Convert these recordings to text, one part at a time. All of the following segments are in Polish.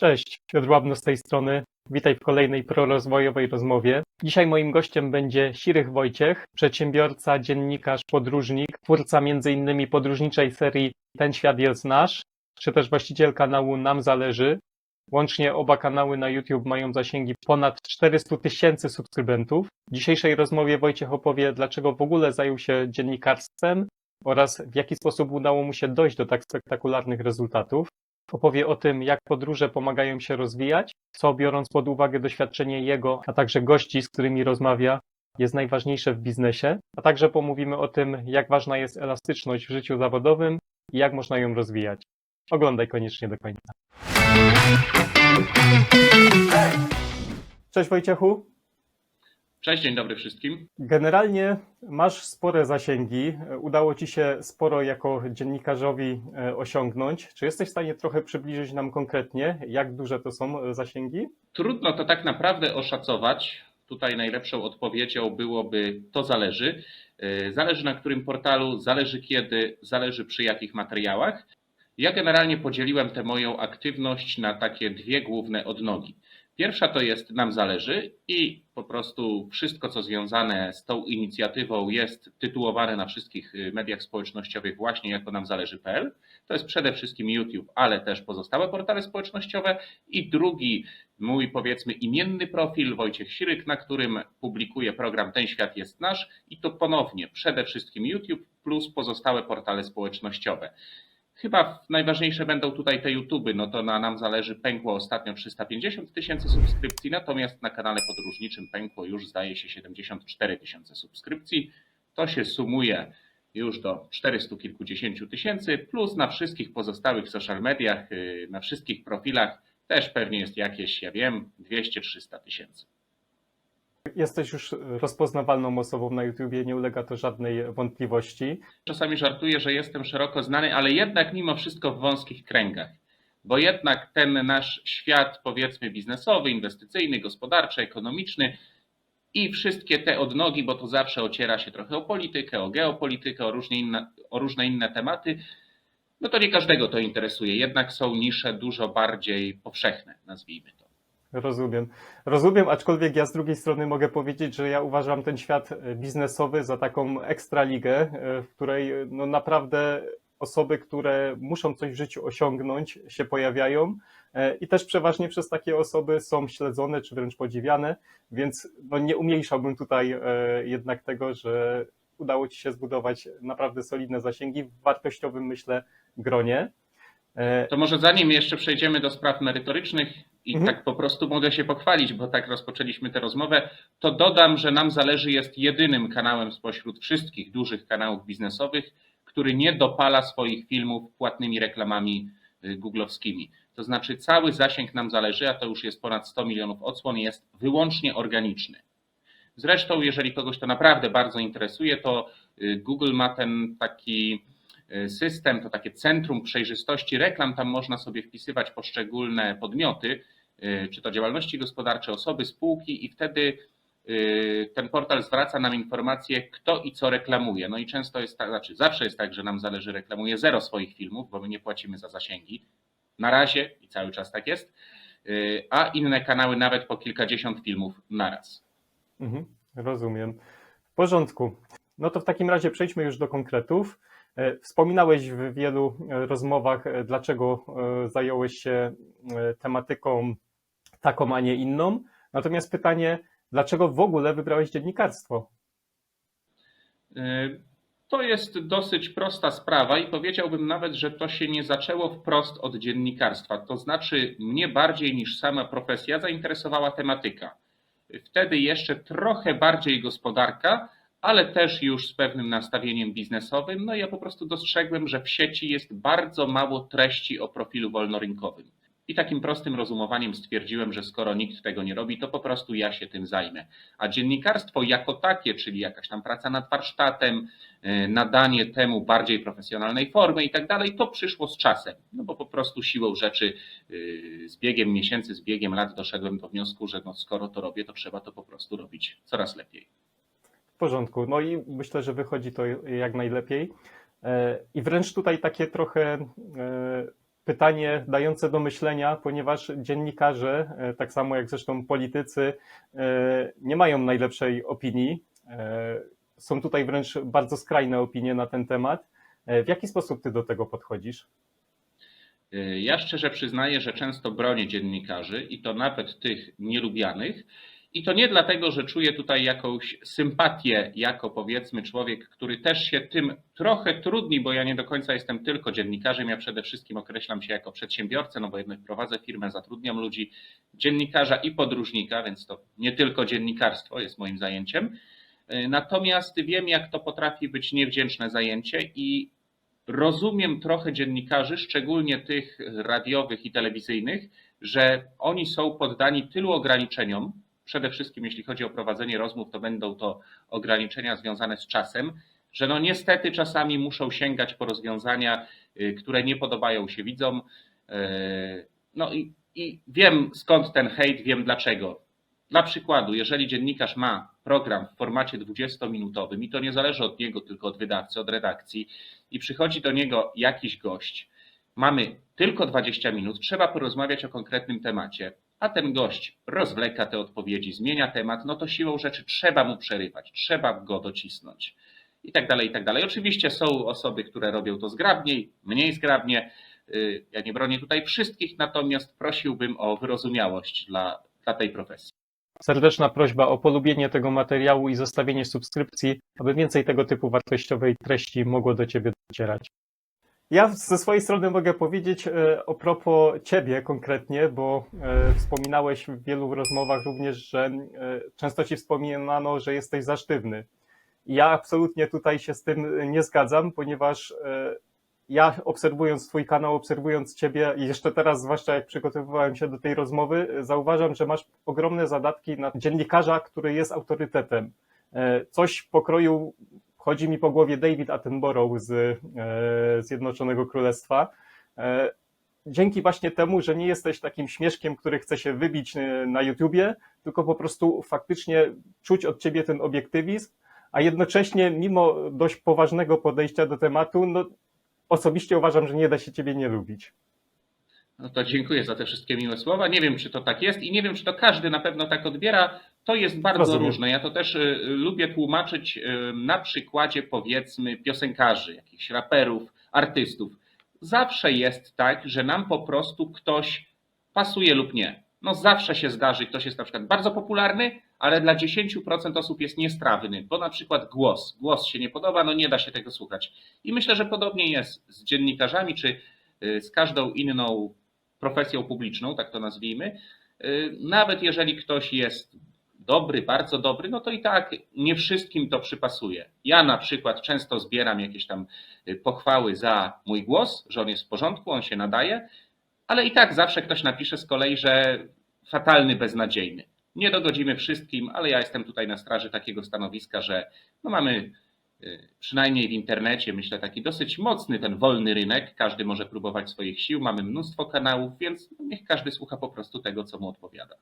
Cześć, Piotr Łabno z tej strony. Witaj w kolejnej prorozwojowej rozmowie. Dzisiaj moim gościem będzie Sirych Wojciech, przedsiębiorca, dziennikarz, podróżnik, twórca m.in. podróżniczej serii Ten świat jest nasz, czy też właściciel kanału Nam Zależy. Łącznie oba kanały na YouTube mają zasięgi ponad 400 tysięcy subskrybentów. W dzisiejszej rozmowie Wojciech opowie, dlaczego w ogóle zajął się dziennikarstwem oraz w jaki sposób udało mu się dojść do tak spektakularnych rezultatów. Opowie o tym, jak podróże pomagają się rozwijać, co biorąc pod uwagę doświadczenie jego, a także gości, z którymi rozmawia, jest najważniejsze w biznesie, a także pomówimy o tym, jak ważna jest elastyczność w życiu zawodowym i jak można ją rozwijać. Oglądaj koniecznie do końca. Cześć Wojciechu. Cześć, dzień dobry wszystkim. Generalnie masz spore zasięgi. Udało ci się sporo jako dziennikarzowi e, osiągnąć. Czy jesteś w stanie trochę przybliżyć nam konkretnie, jak duże to są e, zasięgi? Trudno to tak naprawdę oszacować. Tutaj najlepszą odpowiedzią byłoby to zależy. Yy, Zależy na którym portalu, zależy kiedy, zależy przy jakich materiałach. Ja generalnie podzieliłem tę moją aktywność na takie dwie główne odnogi. Pierwsza to jest nam zależy i po prostu wszystko, co związane z tą inicjatywą jest tytułowane na wszystkich y, mediach społecznościowych właśnie jako nam zależy.pl. To jest przede wszystkim YouTube, ale też pozostałe portale społecznościowe. I drugi mój powiedzmy imienny profil Wojciech Siryk, na którym publikuję program Ten świat jest nasz i to ponownie przede wszystkim YouTube plus pozostałe portale społecznościowe. Chyba najważniejsze będą tutaj te YouTuby, no to na nam zależy pękło ostatnio 350 tysięcy subskrypcji, natomiast na kanale podróżniczym pękło już zdaje się 74 tysiące subskrypcji. To się sumuje już do 400 kilkudziesięciu tysięcy, plus na wszystkich pozostałych social mediach, yy, na wszystkich profilach też pewnie jest jakieś, ja wiem, 200-300 tysięcy. Jesteś już rozpoznawalną osobą na YouTubie, nie ulega to żadnej wątpliwości. Czasami żartuję, że jestem szeroko znany, ale jednak mimo wszystko w wąskich kręgach. Bo jednak ten nasz świat, powiedzmy, biznesowy, inwestycyjny, gospodarczy, ekonomiczny i wszystkie te odnogi, bo to zawsze ociera się trochę o politykę, o geopolitykę, o różne inne, o różne inne tematy, no to nie każdego to interesuje. Jednak są nisze dużo bardziej powszechne, nazwijmy. Rozumiem. Rozumiem, aczkolwiek ja z drugiej strony mogę powiedzieć, że ja uważam ten świat biznesowy za taką ekstraligę, e, w której no naprawdę osoby, które muszą coś w życiu osiągnąć, się pojawiają e, i też przeważnie przez takie osoby są śledzone czy wręcz podziwiane, więc no nie umniejszałbym tutaj e, jednak tego, że udało Ci się zbudować naprawdę solidne zasięgi w wartościowym, myślę, gronie. E, To może zanim jeszcze przejdziemy do spraw merytorycznych i Mhm. tak po prostu mogę się pochwalić, bo tak rozpoczęliśmy tę rozmowę, to dodam, że nam zależy jest jedynym kanałem spośród wszystkich dużych kanałów biznesowych, który nie dopala swoich filmów płatnymi reklamami y, googlowskimi. To znaczy cały zasięg nam zależy, a to już jest ponad 100 milionów odsłon, jest wyłącznie organiczny. Zresztą, jeżeli kogoś to naprawdę bardzo interesuje, to y, Google ma ten taki system, to takie centrum przejrzystości reklam. Tam można sobie wpisywać poszczególne podmioty, y, czy to działalności gospodarcze, osoby, spółki, i wtedy y, ten portal zwraca nam informację, kto i co reklamuje. No i często jest tak, znaczy zawsze jest tak, że nam zależy, reklamuje zero swoich filmów, bo my nie płacimy za zasięgi. Na razie i cały czas tak jest. Y, A inne kanały nawet po kilkadziesiąt filmów naraz. Mhm, rozumiem. W porządku. No to w takim razie przejdźmy już do konkretów. E, Wspominałeś w wielu e, rozmowach, e, dlaczego zająłeś się tematyką taką, a nie inną. Natomiast pytanie, dlaczego w ogóle wybrałeś dziennikarstwo? To jest dosyć prosta sprawa i powiedziałbym nawet, że to się nie zaczęło wprost od dziennikarstwa. To znaczy, mnie bardziej niż sama profesja zainteresowała tematyka. Wtedy jeszcze trochę bardziej gospodarka, ale też już z pewnym nastawieniem biznesowym. No i ja po prostu dostrzegłem, że w sieci jest bardzo mało treści o profilu wolnorynkowym. I takim prostym rozumowaniem stwierdziłem, że skoro nikt tego nie robi, to po prostu ja się tym zajmę. A dziennikarstwo jako takie, czyli jakaś tam praca nad warsztatem, y, nadanie temu bardziej profesjonalnej formy i tak dalej, to przyszło z czasem. No bo po prostu siłą rzeczy y, z biegiem miesięcy, z biegiem lat doszedłem do wniosku, że no skoro to robię, to trzeba to po prostu robić coraz lepiej. W porządku. No i myślę, że wychodzi to jak najlepiej. E, I wręcz tutaj takie trochę e, pytanie dające do myślenia, ponieważ dziennikarze, e, tak samo jak zresztą politycy, nie mają najlepszej opinii. Są tutaj wręcz bardzo skrajne opinie na ten temat. W jaki sposób ty do tego podchodzisz? Ja szczerze przyznaję, że często bronię dziennikarzy i to nawet tych nielubianych. I to nie dlatego, że czuję tutaj jakąś sympatię jako powiedzmy człowiek, który też się tym trochę trudni, bo ja nie do końca jestem tylko dziennikarzem, ja przede wszystkim określam się jako przedsiębiorcę, no bo jednak prowadzę firmę, zatrudniam ludzi, dziennikarza i podróżnika, więc to nie tylko dziennikarstwo jest moim zajęciem. Y, Natomiast wiem, jak to potrafi być niewdzięczne zajęcie i rozumiem trochę dziennikarzy, szczególnie tych radiowych i telewizyjnych, że oni są poddani tylu ograniczeniom. Przede wszystkim, jeśli chodzi o prowadzenie rozmów, to będą to ograniczenia związane z czasem, że no niestety czasami muszą sięgać po rozwiązania, y, które nie podobają się widzom. Y, No i, i wiem skąd ten hejt, wiem dlaczego. Dla przykładu, jeżeli dziennikarz ma program w formacie 20-minutowym i to nie zależy od niego, tylko od wydawcy, od redakcji, i przychodzi do niego jakiś gość, mamy tylko 20 minut, trzeba porozmawiać o konkretnym temacie, a ten gość rozwleka te odpowiedzi, zmienia temat, no to siłą rzeczy trzeba mu przerywać, trzeba go docisnąć i tak dalej, i tak dalej. Oczywiście są osoby, które robią to zgrabniej, mniej zgrabnie. Yy, Ja nie bronię tutaj wszystkich, natomiast prosiłbym o wyrozumiałość dla, dla tej profesji. Serdeczna prośba o polubienie tego materiału i zostawienie subskrypcji, aby więcej tego typu wartościowej treści mogło do Ciebie docierać. Ja ze swojej strony mogę powiedzieć e, o propos Ciebie konkretnie, bo e, wspominałeś w wielu rozmowach również, że e, często Ci wspominano, że jesteś za sztywny. Ja absolutnie tutaj się z tym nie zgadzam, ponieważ e, ja obserwując Twój kanał, obserwując Ciebie i jeszcze teraz, zwłaszcza jak przygotowywałem się do tej rozmowy, zauważam, że masz ogromne zadatki na dziennikarza, który jest autorytetem. E, Coś pokroju chodzi mi po głowie David Attenborough z e, Zjednoczonego Królestwa. E, Dzięki właśnie temu, że nie jesteś takim śmieszkiem, który chce się wybić e, na YouTubie, tylko po prostu faktycznie czuć od ciebie ten obiektywizm, a jednocześnie mimo dość poważnego podejścia do tematu, no osobiście uważam, że nie da się ciebie nie lubić. No to dziękuję za te wszystkie miłe słowa. Nie wiem, czy to tak jest i nie wiem, czy to każdy na pewno tak odbiera. To jest bardzo Rozumiem. różne. Ja to też y, lubię tłumaczyć y, na przykładzie powiedzmy piosenkarzy, jakichś raperów, artystów. Zawsze jest tak, że nam po prostu ktoś pasuje lub nie. No zawsze się zdarzy, ktoś jest na przykład bardzo popularny, ale dla 10% osób jest niestrawny, bo na przykład głos, głos się nie podoba, no nie da się tego słuchać. I myślę, że podobnie jest z dziennikarzami, czy y, z każdą inną profesją publiczną, tak to nazwijmy. Y, Nawet jeżeli ktoś jest dobry, bardzo dobry, no to i tak nie wszystkim to przypasuje. Ja na przykład często zbieram jakieś tam y, pochwały za mój głos, że on jest w porządku, on się nadaje, ale i tak zawsze ktoś napisze z kolei, że fatalny, beznadziejny. Nie dogodzimy wszystkim, ale ja jestem tutaj na straży takiego stanowiska, że no mamy przynajmniej w internecie, myślę, taki dosyć mocny ten wolny rynek. Każdy może próbować swoich sił, mamy mnóstwo kanałów, więc niech każdy słucha po prostu tego, co mu odpowiada.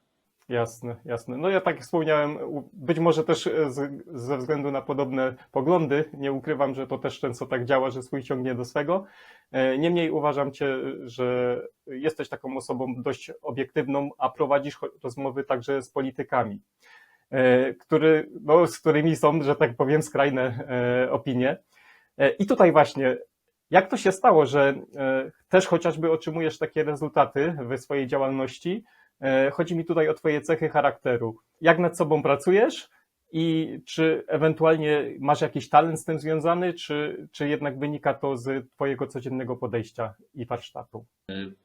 Jasne, jasne. No ja tak wspomniałem, być może też e, z, ze względu na podobne poglądy, nie ukrywam, że to też często tak działa, że swój ciągnie do swego. E, Niemniej uważam Cię, że jesteś taką osobą dość obiektywną, a prowadzisz rozmowy także z politykami, który, no, z którymi są, że tak powiem, skrajne e, opinie. E, I tutaj właśnie, jak to się stało, że e, też chociażby otrzymujesz takie rezultaty w swojej działalności, E, Chodzi mi tutaj o Twoje cechy charakteru. Jak nad sobą pracujesz i czy ewentualnie masz jakiś talent z tym związany, czy, czy jednak wynika to z Twojego codziennego podejścia i warsztatu?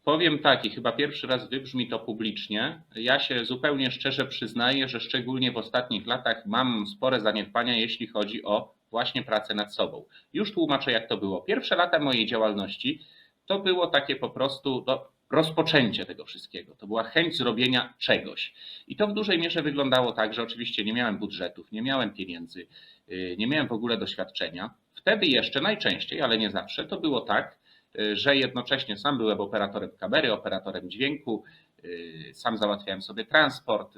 Powiem tak, i chyba pierwszy raz wybrzmi to publicznie. Ja się zupełnie szczerze przyznaję, że szczególnie w ostatnich latach mam spore zaniedbania, jeśli chodzi o właśnie pracę nad sobą. Już tłumaczę, jak to było. Pierwsze lata mojej działalności to było takie po prostu no, rozpoczęcie tego wszystkiego. To była chęć zrobienia czegoś. I to w dużej mierze wyglądało tak, że oczywiście nie miałem budżetów, nie miałem pieniędzy, yy, nie miałem w ogóle doświadczenia. Wtedy jeszcze najczęściej, ale nie zawsze, to było tak, yy, że jednocześnie sam byłem operatorem kamery, operatorem dźwięku, yy, sam załatwiałem sobie transport,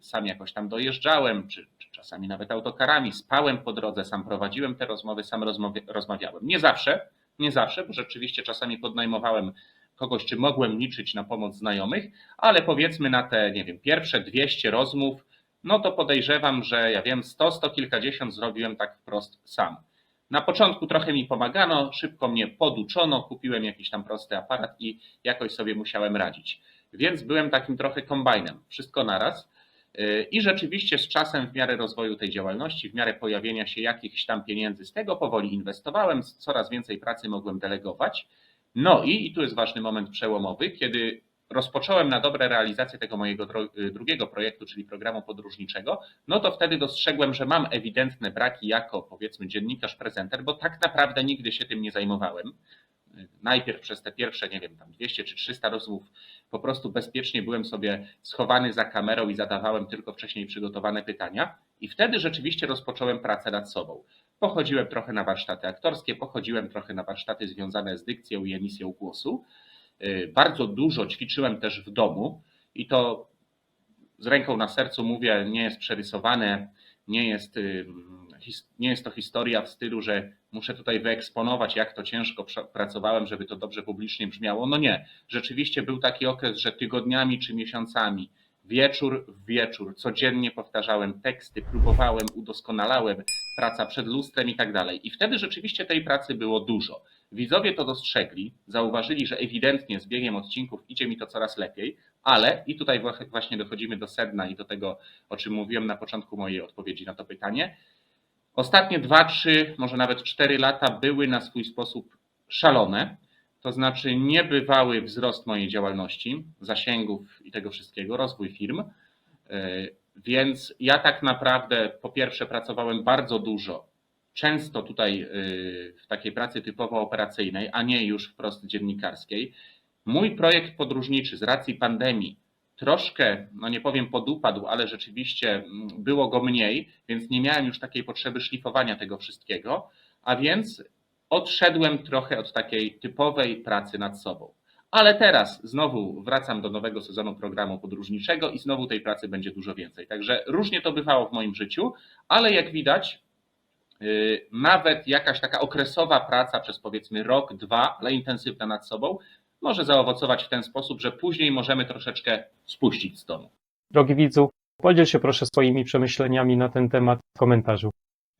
sam jakoś tam dojeżdżałem, czy, czy czasami nawet autokarami, spałem po drodze, sam prowadziłem te rozmowy, sam rozmawiałem. Nie zawsze, nie zawsze, bo rzeczywiście czasami podnajmowałem kogoś, czy mogłem liczyć na pomoc znajomych, ale powiedzmy na te, nie wiem, pierwsze 200 rozmów, no to podejrzewam, że ja wiem, 100, 100 kilkadziesiąt zrobiłem tak wprost sam. Na początku trochę mi pomagano, szybko mnie poduczono, kupiłem jakiś tam prosty aparat i jakoś sobie musiałem radzić. Więc byłem takim trochę kombajnem, wszystko naraz. Yy, I rzeczywiście z czasem, w miarę rozwoju tej działalności, w miarę pojawienia się jakichś tam pieniędzy z tego, powoli inwestowałem, coraz więcej pracy mogłem delegować. No i, i tu jest ważny moment przełomowy, kiedy rozpocząłem na dobre realizację tego mojego y, drugiego projektu, czyli programu podróżniczego, no to wtedy dostrzegłem, że mam ewidentne braki jako powiedzmy dziennikarz prezenter, bo tak naprawdę nigdy się tym nie zajmowałem. Najpierw przez te pierwsze, nie wiem, tam 200 czy 300 rozmów po prostu bezpiecznie byłem sobie schowany za kamerą i zadawałem tylko wcześniej przygotowane pytania i wtedy rzeczywiście rozpocząłem pracę nad sobą. Pochodziłem trochę na warsztaty aktorskie, pochodziłem trochę na warsztaty związane z dykcją i emisją głosu. Yy, Bardzo dużo ćwiczyłem też w domu i to z ręką na sercu mówię, nie jest przerysowane, nie jest, his- nie jest to historia w stylu, że muszę tutaj wyeksponować, jak to ciężko pracowałem, żeby to dobrze publicznie brzmiało. No nie, rzeczywiście był taki okres, że tygodniami czy miesiącami, wieczór w wieczór, codziennie powtarzałem teksty, próbowałem, udoskonalałem, praca przed lustrem i tak dalej. I wtedy rzeczywiście tej pracy było dużo. Widzowie to dostrzegli, zauważyli, że ewidentnie z biegiem odcinków idzie mi to coraz lepiej, ale i tutaj właśnie dochodzimy do sedna i do tego, o czym mówiłem na początku mojej odpowiedzi na to pytanie. Ostatnie dwa, trzy, może nawet cztery lata były na swój sposób szalone. To znaczy niebywały wzrost mojej działalności, zasięgów i tego wszystkiego, rozwój firm. Yy, Więc ja tak naprawdę po pierwsze pracowałem bardzo dużo, często tutaj yy, w takiej pracy typowo operacyjnej, a nie już wprost dziennikarskiej. Mój projekt podróżniczy z racji pandemii troszkę, no nie powiem podupadł, ale rzeczywiście mm, było go mniej, więc nie miałem już takiej potrzeby szlifowania tego wszystkiego, a więc odszedłem trochę od takiej typowej pracy nad sobą. Ale teraz znowu wracam do nowego sezonu programu podróżniczego i znowu tej pracy będzie dużo więcej. Także różnie to bywało w moim życiu, ale jak widać, yy, nawet jakaś taka okresowa praca przez powiedzmy rok, dwa, ale intensywna nad sobą, może zaowocować w ten sposób, że później możemy troszeczkę spuścić z. Drogi widzu, podziel się proszę swoimi przemyśleniami na ten temat w komentarzu.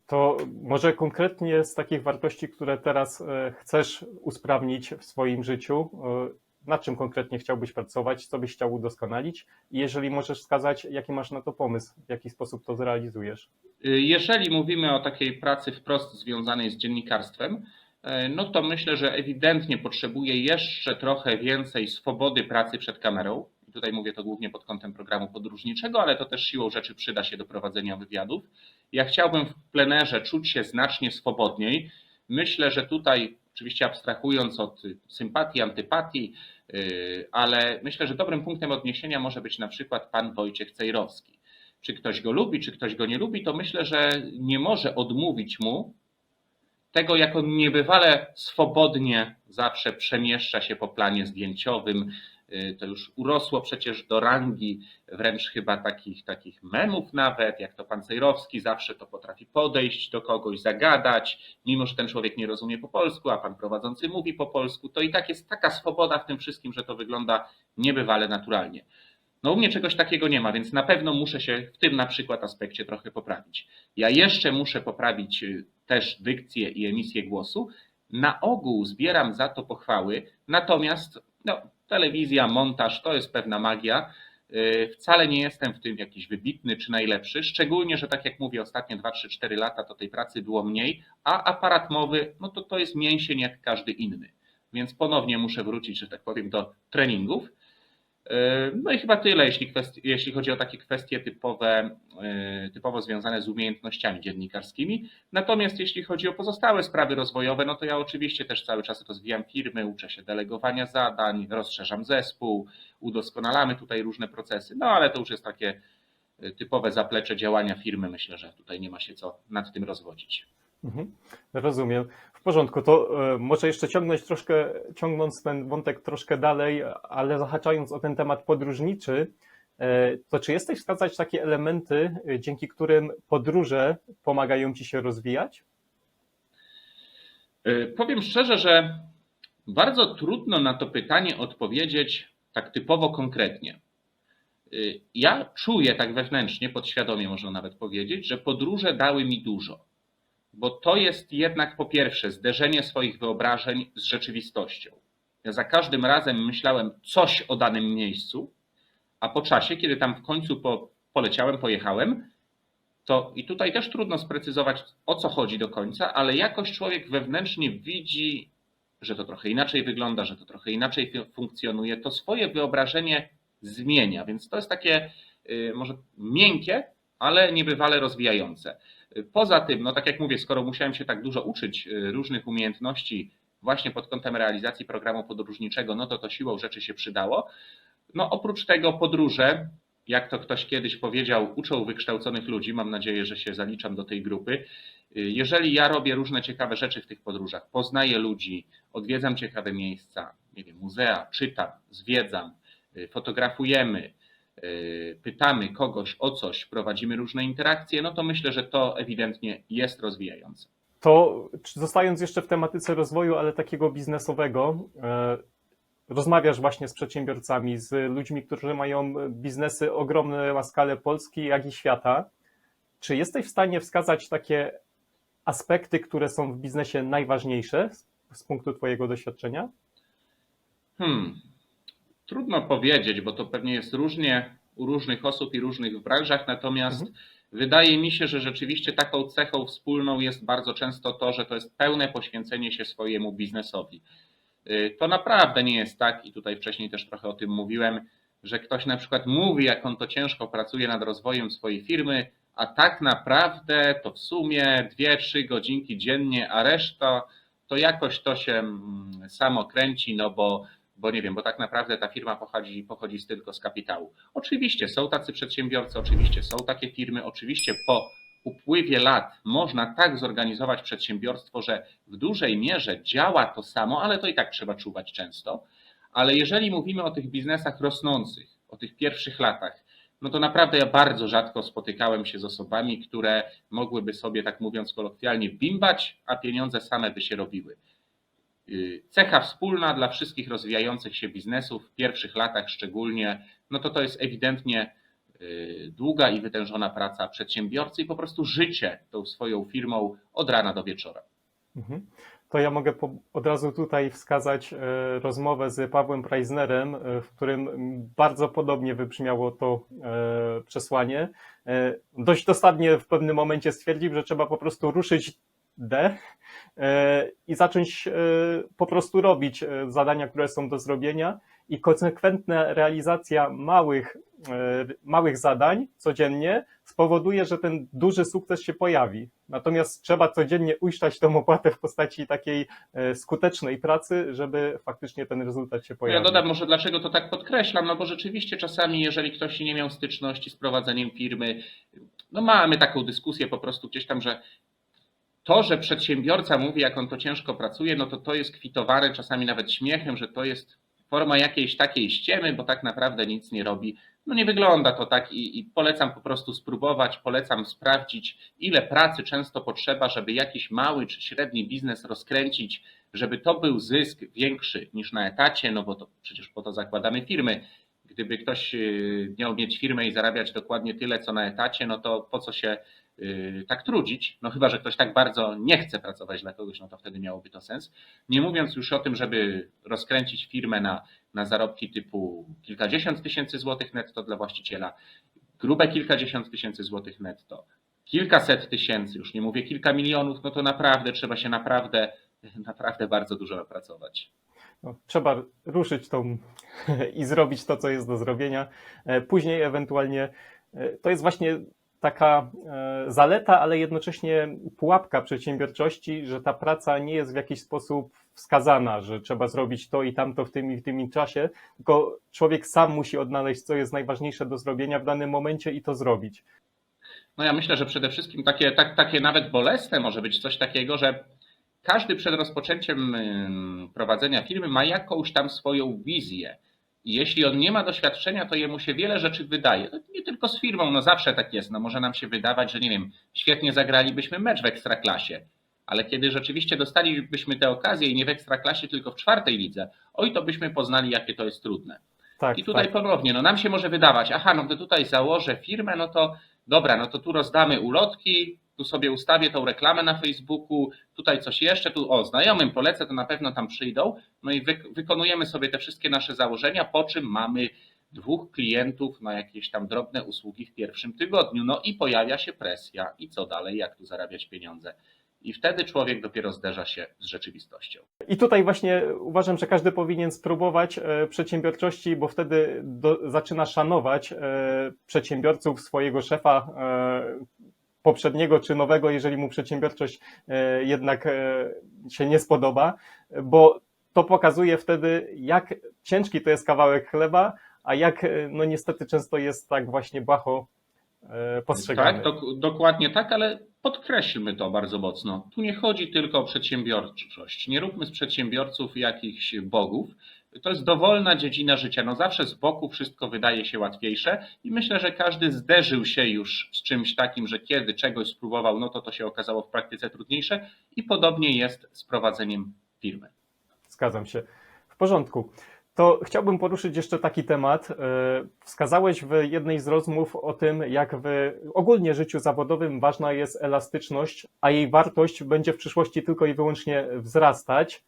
To może konkretnie z takich wartości, które teraz e, chcesz usprawnić w swoim życiu, e, nad czym konkretnie chciałbyś pracować, co byś chciał udoskonalić i jeżeli możesz wskazać, jaki masz na to pomysł, w jaki sposób to zrealizujesz. Jeżeli mówimy o takiej pracy wprost związanej z dziennikarstwem, e, no to myślę, że ewidentnie potrzebuje jeszcze trochę więcej swobody pracy przed kamerą. Tutaj mówię to głównie pod kątem programu podróżniczego, ale to też siłą rzeczy przyda się do prowadzenia wywiadów. Ja chciałbym w plenerze czuć się znacznie swobodniej. Myślę, że tutaj, oczywiście abstrahując od sympatii, antypatii, yy, ale myślę, że dobrym punktem odniesienia może być na przykład pan Wojciech Cejrowski. Czy ktoś go lubi, czy ktoś go nie lubi, to myślę, że nie może odmówić mu tego, jak on niebywale swobodnie zawsze przemieszcza się po planie zdjęciowym. Yy, To już urosło przecież do rangi wręcz chyba takich, takich memów nawet, jak to pan Cejrowski zawsze to potrafi podejść do kogoś, zagadać, mimo że ten człowiek nie rozumie po polsku, a pan prowadzący mówi po polsku, to i tak jest taka swoboda w tym wszystkim, że to wygląda niebywale naturalnie. No u mnie czegoś takiego nie ma, więc na pewno muszę się w tym na przykład aspekcie trochę poprawić. Ja jeszcze muszę poprawić y, też dykcję i emisję głosu. Na ogół zbieram za to pochwały, natomiast no, telewizja, montaż to jest pewna magia. Yy, Wcale nie jestem w tym jakiś wybitny czy najlepszy, szczególnie, że tak jak mówię, ostatnie 2, 3, 4 lata to tej pracy było mniej, a aparat mowy, no to to jest mięsień jak każdy inny. Więc ponownie muszę wrócić, że tak powiem, do treningów. Yy, No i chyba tyle, jeśli, kwestii, jeśli chodzi o takie kwestie typowe, yy, typowo związane z umiejętnościami dziennikarskimi. Natomiast jeśli chodzi o pozostałe sprawy rozwojowe, no to ja oczywiście też cały czas rozwijam firmy, uczę się delegowania zadań, rozszerzam zespół, udoskonalamy tutaj różne procesy, no ale to już jest takie y, typowe zaplecze działania firmy. Myślę, że tutaj nie ma się co nad tym rozwodzić. Mhm, rozumiem. W porządku, to e, może jeszcze ciągnąć troszkę, ciągnąc ten wątek troszkę dalej, ale zahaczając o ten temat podróżniczy, e, to czy jesteś wskazać takie elementy, e, dzięki którym podróże pomagają ci się rozwijać? Powiem szczerze, że Bardzo trudno na to pytanie odpowiedzieć tak typowo konkretnie. Ja czuję tak wewnętrznie, podświadomie można nawet powiedzieć, że podróże dały mi dużo. Bo to jest jednak po pierwsze zderzenie swoich wyobrażeń z rzeczywistością. Ja za każdym razem myślałem coś o danym miejscu, a po czasie, kiedy tam w końcu po, poleciałem, pojechałem, to i tutaj też trudno sprecyzować, o co chodzi do końca, ale jakoś człowiek wewnętrznie widzi, że to trochę inaczej wygląda, że to trochę inaczej fu- funkcjonuje, to swoje wyobrażenie zmienia. Więc to jest takie y, może miękkie, ale niebywale rozwijające. Y, Poza tym, no tak jak mówię, skoro musiałem się tak dużo uczyć y, różnych umiejętności właśnie pod kątem realizacji programu podróżniczego, no to to siłą rzeczy się przydało. No oprócz tego podróże, jak to ktoś kiedyś powiedział, uczą wykształconych ludzi, mam nadzieję, że się zaliczam do tej grupy. Y, Jeżeli ja robię różne ciekawe rzeczy w tych podróżach, poznaję ludzi, odwiedzam ciekawe miejsca, nie wiem, muzea, czytam, zwiedzam, fotografujemy, pytamy kogoś o coś, prowadzimy różne interakcje, no to myślę, że to ewidentnie jest rozwijające. To zostając jeszcze w tematyce rozwoju, ale takiego biznesowego, e, rozmawiasz właśnie z przedsiębiorcami, z ludźmi, którzy mają biznesy ogromne na skalę Polski, jak i świata. Czy jesteś w stanie wskazać takie aspekty, które są w biznesie najważniejsze z, z punktu Twojego doświadczenia? Hmm, trudno powiedzieć, bo to pewnie jest różnie u różnych osób i różnych w branżach, natomiast Mhm. wydaje mi się, że rzeczywiście taką cechą wspólną jest bardzo często to, że to jest pełne poświęcenie się swojemu biznesowi. Y, To naprawdę nie jest tak, i tutaj wcześniej też trochę o tym mówiłem, że ktoś na przykład mówi, jak on to ciężko pracuje nad rozwojem swojej firmy, a tak naprawdę to w sumie 2-3 godzinki dziennie, a reszta to jakoś to się mm, samo kręci, no bo, bo nie wiem, bo tak naprawdę ta firma pochodzi, pochodzi tylko z kapitału. Oczywiście są tacy przedsiębiorcy, oczywiście są takie firmy, oczywiście po upływie lat można tak zorganizować przedsiębiorstwo, że w dużej mierze działa to samo, ale to i tak trzeba czuwać często. Ale jeżeli mówimy o tych biznesach rosnących, o tych pierwszych latach, no to naprawdę ja bardzo rzadko spotykałem się z osobami, które mogłyby sobie, tak mówiąc kolokwialnie, bimbać, a pieniądze same by się robiły. Yy, Cecha wspólna dla wszystkich rozwijających się biznesów w pierwszych latach szczególnie, no to to jest ewidentnie yy, długa i wytężona praca przedsiębiorcy i po prostu życie tą swoją firmą od rana do wieczora. Mhm. To ja mogę od razu tutaj wskazać e, rozmowę z Pawłem Preisnerem, w którym bardzo podobnie wybrzmiało to przesłanie. Dość dosadnie w pewnym momencie stwierdził, że trzeba po prostu ruszyć D e, i zacząć e, po prostu robić e, zadania, które są do zrobienia i konsekwentna realizacja małych, małych zadań codziennie spowoduje, że ten duży sukces się pojawi. Natomiast trzeba codziennie uiszczać tą opłatę w postaci takiej skutecznej pracy, żeby faktycznie ten rezultat się No Ja pojawił. dodam może dlaczego to tak podkreślam, no bo rzeczywiście czasami, jeżeli ktoś nie miał styczności z prowadzeniem firmy, no mamy taką dyskusję po prostu gdzieś tam, że to, że przedsiębiorca mówi, jak on to ciężko pracuje, no to to jest kwitowane czasami nawet śmiechem, że to jest forma jakiejś takiej ściemy, bo tak naprawdę nic nie robi. No nie wygląda to tak i, i polecam po prostu spróbować, polecam sprawdzić, ile pracy często potrzeba, żeby jakiś mały czy średni biznes rozkręcić, żeby to był zysk większy niż na etacie, no bo to przecież po to zakładamy firmy. Gdyby ktoś y, miał mieć firmę i zarabiać dokładnie tyle, co na etacie, no to po co się tak trudzić? No chyba, że ktoś tak bardzo nie chce pracować dla kogoś, no to wtedy miałoby to sens. Nie mówiąc już o tym, żeby rozkręcić firmę na, na zarobki typu kilkadziesiąt tysięcy złotych netto dla właściciela, grube kilkadziesiąt tysięcy złotych netto, kilkaset tysięcy, już nie mówię kilka milionów, no to naprawdę trzeba się naprawdę, naprawdę bardzo dużo napracować. No, trzeba ruszyć tą i zrobić to, co jest do zrobienia. E, Później ewentualnie e, to jest właśnie taka e, zaleta, ale jednocześnie pułapka przedsiębiorczości, że ta praca nie jest w jakiś sposób wskazana, że trzeba zrobić to i tamto w tym i w tym czasie, tylko człowiek sam musi odnaleźć, co jest najważniejsze do zrobienia w danym momencie i to zrobić. No ja myślę, że przede wszystkim takie, tak, takie nawet bolesne może być coś takiego, że każdy przed rozpoczęciem prowadzenia firmy ma jakąś tam swoją wizję. I jeśli on nie ma doświadczenia, to jemu się wiele rzeczy wydaje. Nie tylko z firmą, no zawsze tak jest. No może nam się wydawać, że nie wiem, świetnie zagralibyśmy mecz w ekstraklasie. ale kiedy rzeczywiście dostalibyśmy tę okazję i nie w ekstraklasie, tylko w czwartej lidze, oj to byśmy poznali, jakie to jest trudne. Tak, I tutaj tak. ponownie, no nam się może wydawać, aha, no to tutaj założę firmę, no to dobra, no to tu rozdamy ulotki, tu sobie ustawię tą reklamę na Facebooku, tutaj coś jeszcze, tu o, znajomym polecę, to na pewno tam przyjdą, no i wy, wykonujemy sobie te wszystkie nasze założenia, po czym mamy dwóch klientów na jakieś tam drobne usługi w pierwszym tygodniu, no i pojawia się presja i co dalej, jak tu zarabiać pieniądze. I wtedy człowiek dopiero zderza się z rzeczywistością. I tutaj właśnie uważam, że każdy powinien spróbować e, przedsiębiorczości, bo wtedy do, zaczyna szanować e, przedsiębiorców, swojego szefa e, poprzedniego czy nowego, jeżeli mu przedsiębiorczość e, jednak e, się nie spodoba, bo to pokazuje wtedy, jak ciężki to jest kawałek chleba, a jak e, no niestety często jest tak właśnie błaho e, postrzegany. Tak, dok- dokładnie tak, ale podkreślmy to bardzo mocno. Tu nie chodzi tylko o przedsiębiorczość. Nie róbmy z przedsiębiorców jakichś bogów. To jest dowolna dziedzina życia. No zawsze z boku wszystko wydaje się łatwiejsze i myślę, że każdy zderzył się już z czymś takim, że kiedy czegoś spróbował, no to to się okazało w praktyce trudniejsze i podobnie jest z prowadzeniem firmy. Zgadzam się. W porządku. To chciałbym poruszyć jeszcze taki temat. E, Wskazałeś w jednej z rozmów o tym, jak w ogólnie życiu zawodowym ważna jest elastyczność, a jej wartość będzie w przyszłości tylko i wyłącznie wzrastać.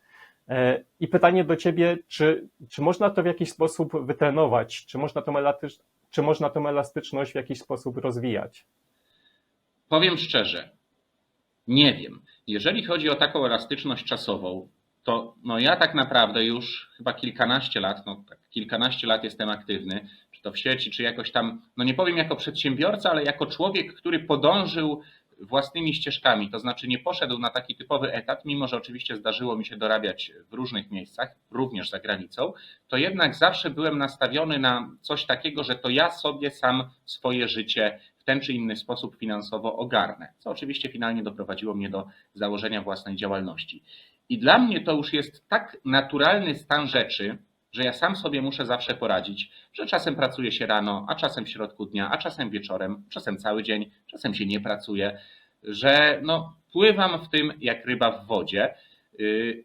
E, I pytanie do Ciebie, czy, czy można to w jakiś sposób wytrenować? Czy można, tą elatycz, czy można tą elastyczność w jakiś sposób rozwijać? Powiem szczerze, nie wiem. Jeżeli chodzi o taką elastyczność czasową, to no ja tak naprawdę już chyba kilkanaście lat, no tak, kilkanaście lat jestem aktywny, czy to w sieci, czy jakoś tam, no nie powiem jako przedsiębiorca, ale jako człowiek, który podążył własnymi ścieżkami, to znaczy nie poszedł na taki typowy etat, mimo że oczywiście zdarzyło mi się dorabiać w różnych miejscach, również za granicą, to jednak zawsze byłem nastawiony na coś takiego, że to ja sobie sam swoje życie w ten czy inny sposób finansowo ogarnę, co oczywiście finalnie doprowadziło mnie do założenia własnej działalności. I dla mnie to już jest tak naturalny stan rzeczy, że ja sam sobie muszę zawsze poradzić, że czasem pracuje się rano, a czasem w środku dnia, a czasem wieczorem, czasem cały dzień, czasem się nie pracuje, że no, pływam w tym jak ryba w wodzie. Yy,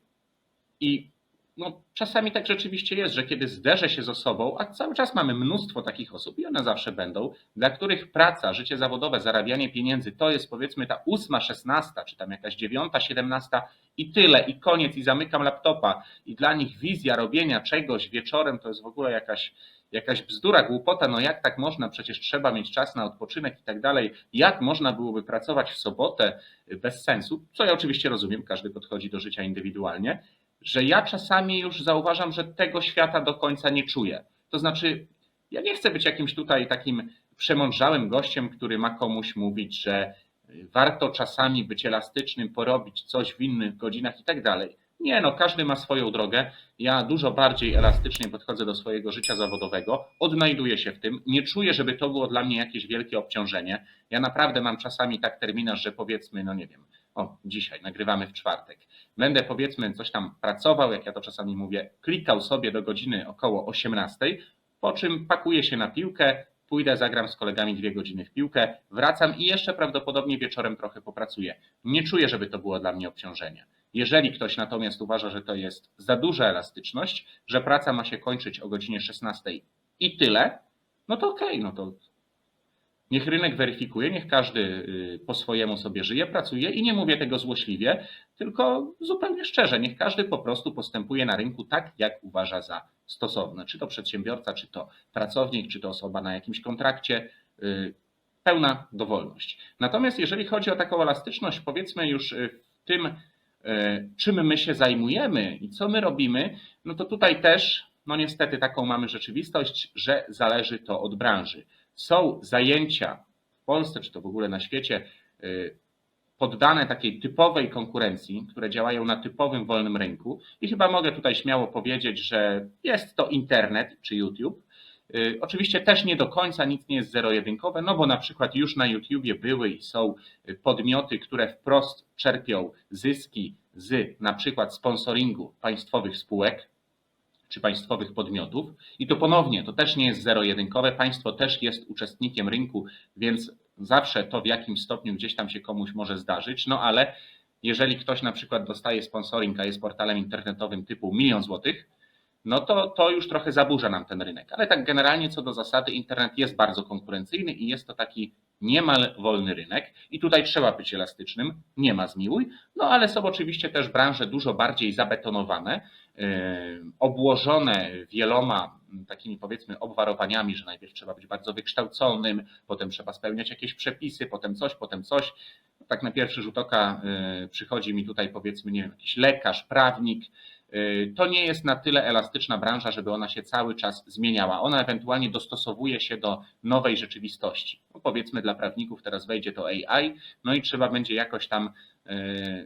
I no, czasami tak rzeczywiście jest, że kiedy zderzę się z osobą, a cały czas mamy mnóstwo takich osób i one zawsze będą, dla których praca, życie zawodowe, zarabianie pieniędzy to jest powiedzmy ta ósma, szesnasta, czy tam jakaś dziewiąta, siedemnasta i tyle, i koniec, i zamykam laptopa. I dla nich wizja robienia czegoś wieczorem to jest w ogóle jakaś, jakaś bzdura, głupota. No jak tak można? Przecież trzeba mieć czas na odpoczynek i tak dalej. Jak można byłoby pracować w sobotę bez sensu? Co ja oczywiście rozumiem, każdy podchodzi do życia indywidualnie że ja czasami już zauważam, że tego świata do końca nie czuję. To znaczy, ja nie chcę być jakimś tutaj takim przemądrzałym gościem, który ma komuś mówić, że warto czasami być elastycznym, porobić coś w innych godzinach i tak dalej. Nie, no każdy ma swoją drogę. Ja dużo bardziej elastycznie podchodzę do swojego życia zawodowego, odnajduję się w tym. Nie czuję, żeby to było dla mnie jakieś wielkie obciążenie. Ja naprawdę mam czasami tak terminarz, że powiedzmy, no nie wiem, o, dzisiaj nagrywamy w czwartek. Będę powiedzmy coś tam pracował, jak ja to czasami mówię, klikał sobie do godziny około 18, po czym pakuję się na piłkę, pójdę, zagram z kolegami dwie godziny w piłkę, wracam i jeszcze prawdopodobnie wieczorem trochę popracuję. Nie czuję, żeby to było dla mnie obciążenie. Jeżeli ktoś natomiast uważa, że to jest za duża elastyczność, że praca ma się kończyć o godzinie 16 i tyle, no to okej, okay, no to Niech rynek weryfikuje, niech każdy y, po swojemu sobie żyje, pracuje i nie mówię tego złośliwie, tylko zupełnie szczerze, niech każdy po prostu postępuje na rynku tak, jak uważa za stosowne. Czy to przedsiębiorca, czy to pracownik, czy to osoba na jakimś kontrakcie, y, pełna dowolność. Natomiast jeżeli chodzi o taką elastyczność, powiedzmy już y, w tym, czym my się zajmujemy i co my robimy, no to tutaj też, no niestety taką mamy rzeczywistość, że zależy to od branży są zajęcia w Polsce, czy to w ogóle na świecie, poddane takiej typowej konkurencji, które działają na typowym wolnym rynku. I chyba mogę tutaj śmiało powiedzieć, że jest to internet czy YouTube. Oczywiście też nie do końca nic nie jest zero-jedynkowe, no bo na przykład już na YouTubie były i są podmioty, które wprost czerpią zyski z na przykład sponsoringu państwowych spółek, czy państwowych podmiotów. I to ponownie, to też nie jest zero-jedynkowe. Państwo też jest uczestnikiem rynku, więc zawsze to w jakimś stopniu gdzieś tam się komuś może zdarzyć, no ale jeżeli ktoś na przykład dostaje sponsoring, a jest portalem internetowym typu milion złotych, no to to już trochę zaburza nam ten rynek. Ale tak generalnie co do zasady internet jest bardzo konkurencyjny i jest to taki niemal wolny rynek i tutaj trzeba być elastycznym, nie ma zmiłuj, no ale są oczywiście też branże dużo bardziej zabetonowane, obłożone wieloma mm, takimi powiedzmy obwarowaniami, że najpierw trzeba być bardzo wykształconym, potem trzeba spełniać jakieś przepisy, potem coś, potem coś. Tak na pierwszy rzut oka yy, przychodzi mi tutaj powiedzmy, nie wiem, jakiś lekarz, prawnik, Yy, to nie jest na tyle elastyczna branża, żeby ona się cały czas zmieniała. Ona ewentualnie dostosowuje się do nowej rzeczywistości. No powiedzmy dla prawników teraz wejdzie to AI, no i trzeba będzie jakoś tam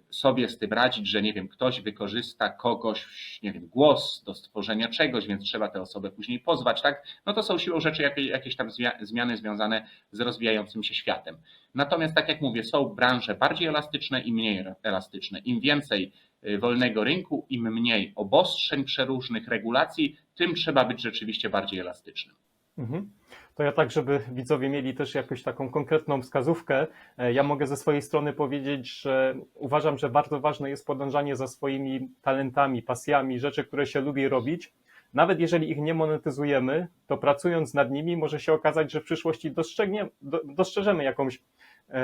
sobie z tym radzić, że nie wiem, ktoś wykorzysta kogoś, nie wiem, głos do stworzenia czegoś, więc trzeba tę osobę później pozwać, tak? No to są siłą rzeczy jakieś, tam zmia- zmiany związane z rozwijającym się światem. Natomiast tak jak mówię, są branże bardziej elastyczne i mniej elastyczne. Im więcej y, wolnego rynku, im mniej obostrzeń przeróżnych regulacji, tym trzeba być rzeczywiście bardziej elastycznym. Mhm. To ja tak, żeby widzowie mieli też jakąś taką konkretną wskazówkę, e, ja mogę ze swojej strony powiedzieć, że uważam, że bardzo ważne jest podążanie za swoimi talentami, pasjami, rzeczy, które się lubi robić. Nawet jeżeli ich nie monetyzujemy, to pracując nad nimi może się okazać, że w przyszłości dostrzeżemy jakąś e,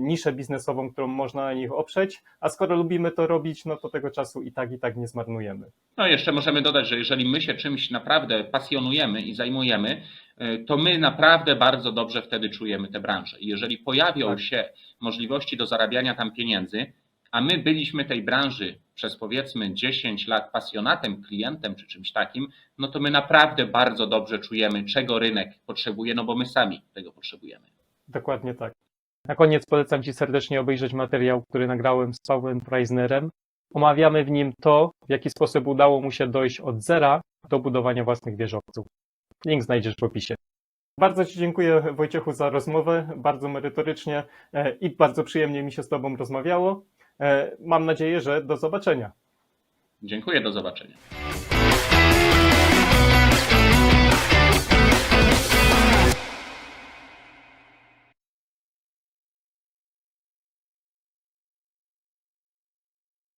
niszę biznesową, którą można na nich oprzeć, a skoro lubimy to robić, no to tego czasu i tak, i tak nie zmarnujemy. No jeszcze możemy dodać, że jeżeli my się czymś naprawdę pasjonujemy i zajmujemy, to my naprawdę bardzo dobrze wtedy czujemy tę branżę. I jeżeli pojawią Tak. się możliwości do zarabiania tam pieniędzy, a my byliśmy tej branży przez powiedzmy 10 lat pasjonatem, klientem czy czymś takim, no to my naprawdę bardzo dobrze czujemy, czego rynek potrzebuje, no bo my sami tego potrzebujemy. Dokładnie tak. Na koniec polecam Ci serdecznie obejrzeć materiał, który nagrałem z Pawłem Preisnerem. Omawiamy w nim to, w jaki sposób udało mu się dojść od zera do budowania własnych wieżowców. Link znajdziesz w opisie. Bardzo Ci dziękuję Wojciechu za rozmowę, bardzo merytorycznie e, i bardzo przyjemnie mi się z Tobą rozmawiało. E, Mam nadzieję, że do zobaczenia. Dziękuję, do zobaczenia.